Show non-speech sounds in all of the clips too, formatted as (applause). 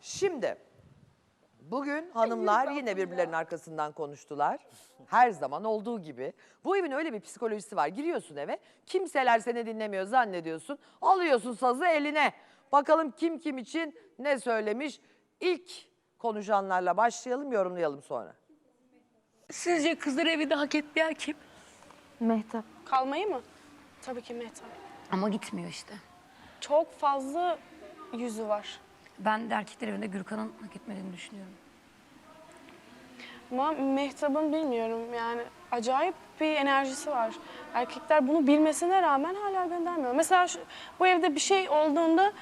Şimdi bugün hanımlar yine birbirlerinin arkasından konuştular. Her zaman olduğu gibi. Bu evin öyle bir psikolojisi var. Giriyorsun eve kimseler seni dinlemiyor zannediyorsun. Alıyorsun sazı eline. Bakalım kim kim için ne söylemiş. İlk konuşanlarla başlayalım yorumlayalım sonra. Sizce kızlar evinde hak etmeyen kim? Mehtap. Kalmayı mı? Tabii ki Mehtap. Ama gitmiyor işte. Çok fazla yüzü var. Ben de erkekler evinde Gürkan'ın hak etmediğini düşünüyorum. Ama Mehtap'ın bilmiyorum yani acayip bir enerjisi var. Erkekler bunu bilmesine rağmen hala göndermiyor. Mesela şu, bu evde bir şey olduğunda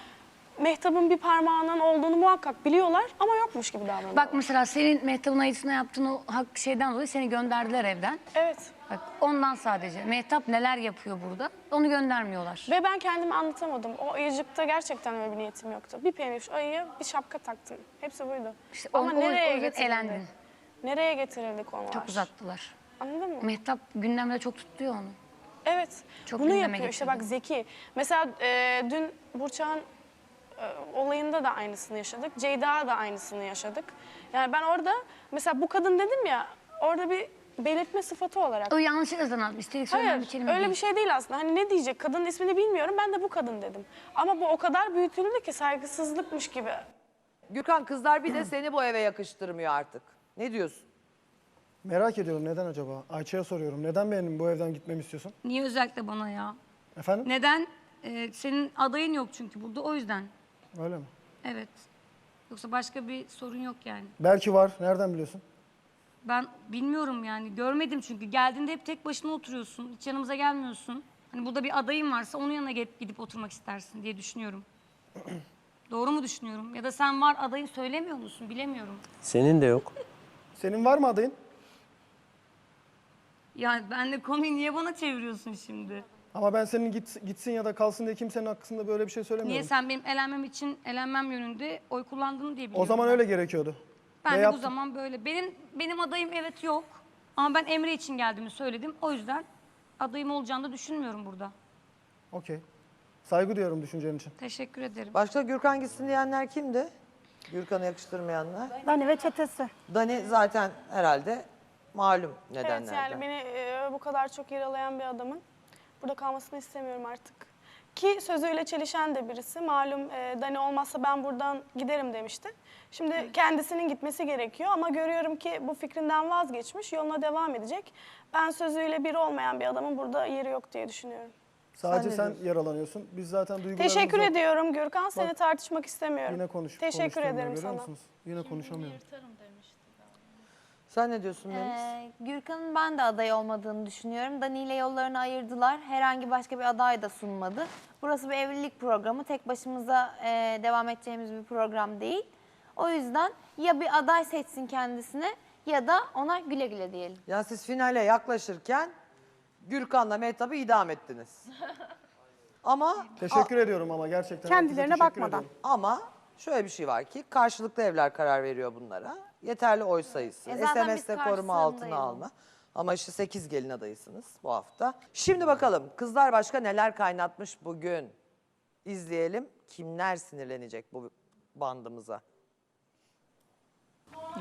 Mehtap'ın bir parmağının olduğunu muhakkak biliyorlar ama yokmuş gibi davranıyorlar. Bak mesela senin Mehtap'ın ayısına yaptığın o hak şeyden dolayı seni gönderdiler evden. Evet. Bak ondan sadece. Mehtap neler yapıyor burada? Onu göndermiyorlar. Ve ben kendimi anlatamadım. O ayıcıkta gerçekten öyle bir niyetim yoktu. Bir peluş ayıya bir şapka taktım. Hepsi buydu. İşte Ama o- nereye o yüzden getirildi? elendin. Nereye getirildi konular? Çok uzattılar. Anladın mı? Mehtap gündemde çok tutuyor onu. Evet. Çok bunu gündeme yapıyor. İşte getirdi. bak Zeki. Mesela e, dün Burçak'ın olayında da aynısını yaşadık. Ceyda da aynısını yaşadık. Yani ben orada mesela bu kadın dedim ya orada bir belirtme sıfatı olarak. O yanlışlıkla zannettim. İstedik Hayır bir kelime öyle değil. bir şey değil aslında. Hani ne diyecek? Kadının ismini bilmiyorum. Ben de bu kadın dedim. Ama bu o kadar büyütüldü ki saygısızlıkmış gibi. Gürkan kızlar bir de seni bu eve yakıştırmıyor artık. Ne diyorsun? Merak ediyorum neden acaba? Ayça'ya soruyorum. Neden benim bu evden gitmemi istiyorsun? Niye özellikle bana ya? Efendim? Neden? Ee, senin adayın yok çünkü burada o yüzden. Öyle mi? Evet. Yoksa başka bir sorun yok yani. Belki var. Nereden biliyorsun? Ben bilmiyorum yani görmedim çünkü geldiğinde hep tek başına oturuyorsun. Hiç yanımıza gelmiyorsun. Hani burada bir adayın varsa onun yanına gelip gidip oturmak istersin diye düşünüyorum. (clears throat) Doğru mu düşünüyorum? Ya da sen var adayın söylemiyor musun? Bilemiyorum. Senin de yok. Senin var mı adayın? Yani ben de konuyu niye bana çeviriyorsun şimdi? Ama ben senin git, gitsin ya da kalsın diye kimsenin hakkında böyle bir şey söylemiyorum. Niye sen benim elenmem için elenmem yönünde oy kullandın diye biliyorum. O zaman ben. öyle gerekiyordu. Ben Ne de bu zaman böyle. Benim benim adayım evet yok. Ama ben Emre için geldiğimi söyledim. O yüzden adayım olacağını da düşünmüyorum burada. Okey. Saygı duyuyorum düşüncen için. Teşekkür ederim. Başka Gürkan gitsin diyenler kimdi? Gürkan'ı yakıştırmayanlar. Dani ve çetesi. Dani zaten herhalde malum Evet nedenlerden. yani beni e, bu kadar çok yaralayan bir adamın burada kalmasını istemiyorum artık. Ki sözüyle çelişen de birisi. Malum e, Dani olmazsa ben buradan giderim demişti. Şimdi kendisinin gitmesi gerekiyor ama görüyorum ki bu fikrinden vazgeçmiş, yoluna devam edecek. Ben sözüyle bir olmayan bir adamın burada yeri yok diye düşünüyorum. Sadece sen, diyorsun? yaralanıyorsun. Biz zaten duygularımız Teşekkür ediyorum Gürkan. Seni Bak, tartışmak istemiyorum. Yine konuş. Teşekkür ederim sana. musunuz? Yine konuşamıyorum. Sen ne diyorsun Deniz? Ee, Gürkan'ın ben de aday olmadığını düşünüyorum. Dani ile yollarını ayırdılar. Herhangi başka bir aday da sunmadı. Burası bir evlilik programı. Tek başımıza e, devam edeceğimiz bir program değil. O yüzden ya bir aday seçsin kendisine ya da ona güle güle diyelim. Ya siz finale yaklaşırken Gürkan'la Mehtap'ı idam ettiniz. (laughs) ama Teşekkür ediyorum ama gerçekten. Kendilerine teşekkür bakmadan. ediyorum. ama şöyle bir şey var ki karşılıklı evler karar veriyor bunlara. Yeterli oy sayısı. E zaten biz SMS'te koruma altına karşısındayız alma. Ama işte 8 gelin adayısınız bu hafta. Şimdi bakalım kızlar başka neler kaynatmış bugün. İzleyelim kimler sinirlenecek bu bandımıza.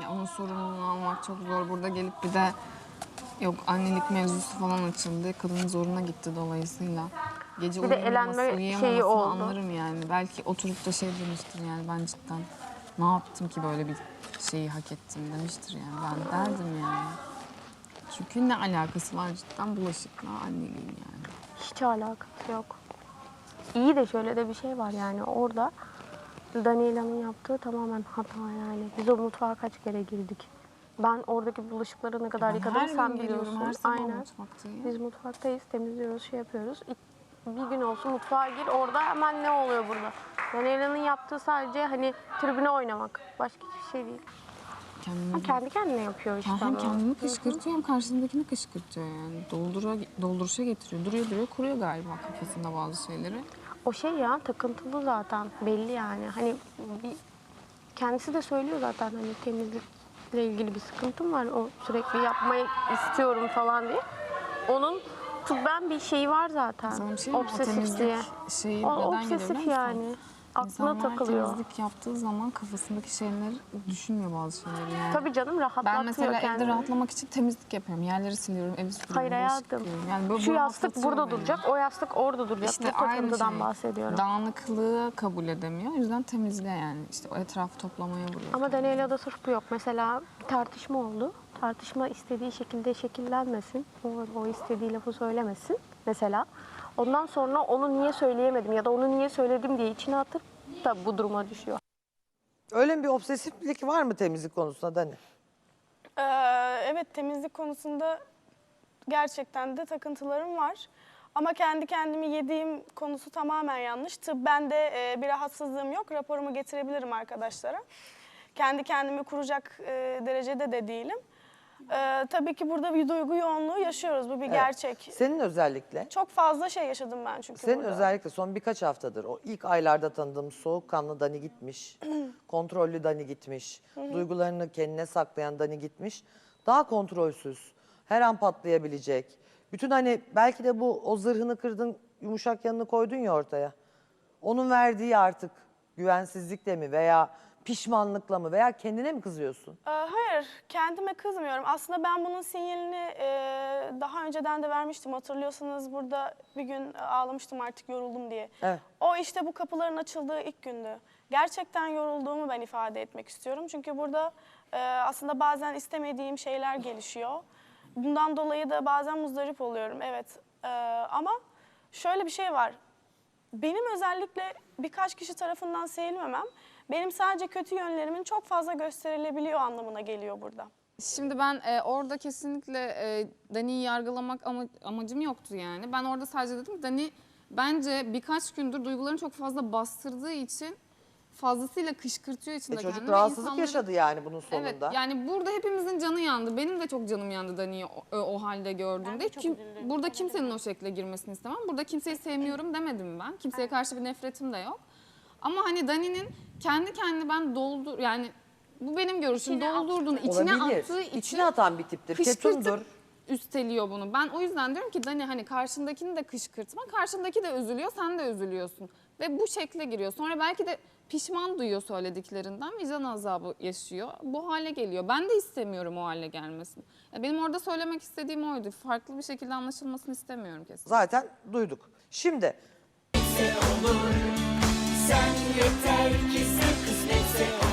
Ya onun sorumluluğunu almak çok zor. Burada gelip bir de yok annelik mevzusu falan açıldı. Kadının zoruna gitti dolayısıyla. Gece Bir de elenme şeyi oldu. anlarım yani. Belki oturup da şey demiştir yani ben cidden ne yaptım ki böyle bir şeyi hak ettim demiştir yani. Ben derdim yani. Çünkü ne alakası var cidden bulaşıkla anneliğin yani. Hiç alakası yok. İyi de şöyle de bir şey var yani orada Daniela'nın yaptığı tamamen hata yani. Biz o mutfağa kaç kere girdik. Ben oradaki bulaşıkları ne kadar Ben yıkadım sen biliyorsun. her Aynen. Biz mutfaktayız, temizliyoruz, şey yapıyoruz. İlk- Bir gün olsun mutfağa gir orada hemen ne oluyor burada? Daniela'nın yaptığı sadece hani tribüne oynamak. Başka hiçbir şey değil. Kendimi Kendi kendine yapıyor işte. Hem ama. kendimi kışkırtıyor hem karşısındakini kışkırtıyor yani. Doldura, dolduruşa getiriyor. Duruyor duruyor kuruyor galiba kafasında bazı şeyleri. O şey ya takıntılı zaten belli yani. Hani bir kendisi de söylüyor zaten hani temizlikle ilgili bir sıkıntım var. O sürekli yapmayı istiyorum falan diye. Onun tıbben bir şeyi var zaten. Şey Obsesif diye. şeyi O obsesif yani. aklına İnsanlar takılıyor. temizlik yaptığı zaman kafasındaki şeyleri düşünmüyor bazı şeyleri yani. Tabii canım rahatlatıyor Ben mesela kendini. evde rahatlamak için temizlik yapıyorum. Yerleri siliyorum, evi süpürüyorum. Hayır hayatım. Yani böyle Şu bu yastık burada beni. duracak, o yastık orada duracak. İşte Bu aynı takıntıdan şey. bahsediyorum. Dağınıklığı kabul edemiyor. O yüzden temizliğe yani işte o etrafı toplamaya vuruyor. Ama Daniela'da sırf bu yok. Mesela bir tartışma oldu. Tartışma istediği şekilde şekillenmesin. O, o istediği lafı söylemesin mesela. Ondan sonra onu niye söyleyemedim ya da onu niye söyledim diye içine atıp da bu duruma düşüyor. Öyle bir obsesiflik var mı temizlik konusunda Dani? Ee, evet temizlik konusunda gerçekten de takıntılarım var. Ama kendi kendimi yediğim konusu tamamen yanlış. Tıbben de e, bir rahatsızlığım yok. Raporumu getirebilirim arkadaşlara. Kendi kendimi kuracak e, derecede de değilim. Ee, tabii ki burada bir duygu yoğunluğu yaşıyoruz. Bu bir gerçek. Senin özellikle, Çok fazla şey yaşadım ben çünkü senin burada. özellikle son birkaç haftadır o ilk aylarda tanıdığım soğukkanlı Dani gitmiş, (clears throat) kontrollü Dani gitmiş, duygularını kendine saklayan Dani gitmiş. Daha kontrolsüz, her an patlayabilecek. Bütün hani belki de bu o zırhını kırdın, yumuşak yanını koydun ya ortaya. Onun verdiği artık güvensizlikle mi veya pişmanlıkla mı veya kendine mi kızıyorsun? Ee, Hayır, kendime kızmıyorum. Aslında ben bunun sinyalini e, daha önceden de vermiştim. Hatırlıyorsanız burada bir gün ağlamıştım artık yoruldum diye. Evet. O işte bu kapıların açıldığı ilk gündü. Gerçekten yorulduğumu ben ifade etmek istiyorum. Çünkü burada e, aslında bazen istemediğim şeyler gelişiyor. Bundan dolayı da bazen muzdarip oluyorum, evet. E, ama şöyle bir şey var. Benim özellikle birkaç kişi tarafından sevilmemem, benim sadece kötü yönlerimin çok fazla gösterilebiliyor anlamına geliyor burada. Şimdi ben e, orada kesinlikle e, Dani'yi yargılamak ama, amacım yoktu yani. Ben orada sadece dedim ki Dani bence birkaç gündür duygularını çok fazla bastırdığı için fazlasıyla kışkırtıyor E içinde çocuk kendini ve rahatsızlık insanları- yaşadı yani bunun sonunda. Evet yani burada hepimizin canı yandı. Benim de çok canım yandı Dani'yi o, o halde gördüğümde. Kim, burada kimsenin o şekilde girmesini istemem. Burada kimseyi sevmiyorum demedim ben. Kimseye karşı bir nefretim de yok. Ama hani Dani'nin kendi kendine ben doldur yani bu benim görüşüm doldurduğunu içine Olabilir. attığı için İçine atan bir tiptir. Ketumdur. kışkırtıp üsteliyor bunu. Ben o yüzden diyorum ki Dani hani karşındakini de kışkırtma. Karşındaki de üzülüyor, sen de üzülüyorsun. Ve bu şekle giriyor. Sonra belki de pişman duyuyor söylediklerinden. Vicdan azabı yaşıyor. Bu hale geliyor. Ben de istemiyorum o hale gelmesini. Ya benim orada söylemek istediğim oydu. Farklı bir şekilde anlaşılmasını istemiyorum kesin. Zaten duyduk. Şimdi Sen yeter ki sen kısmetse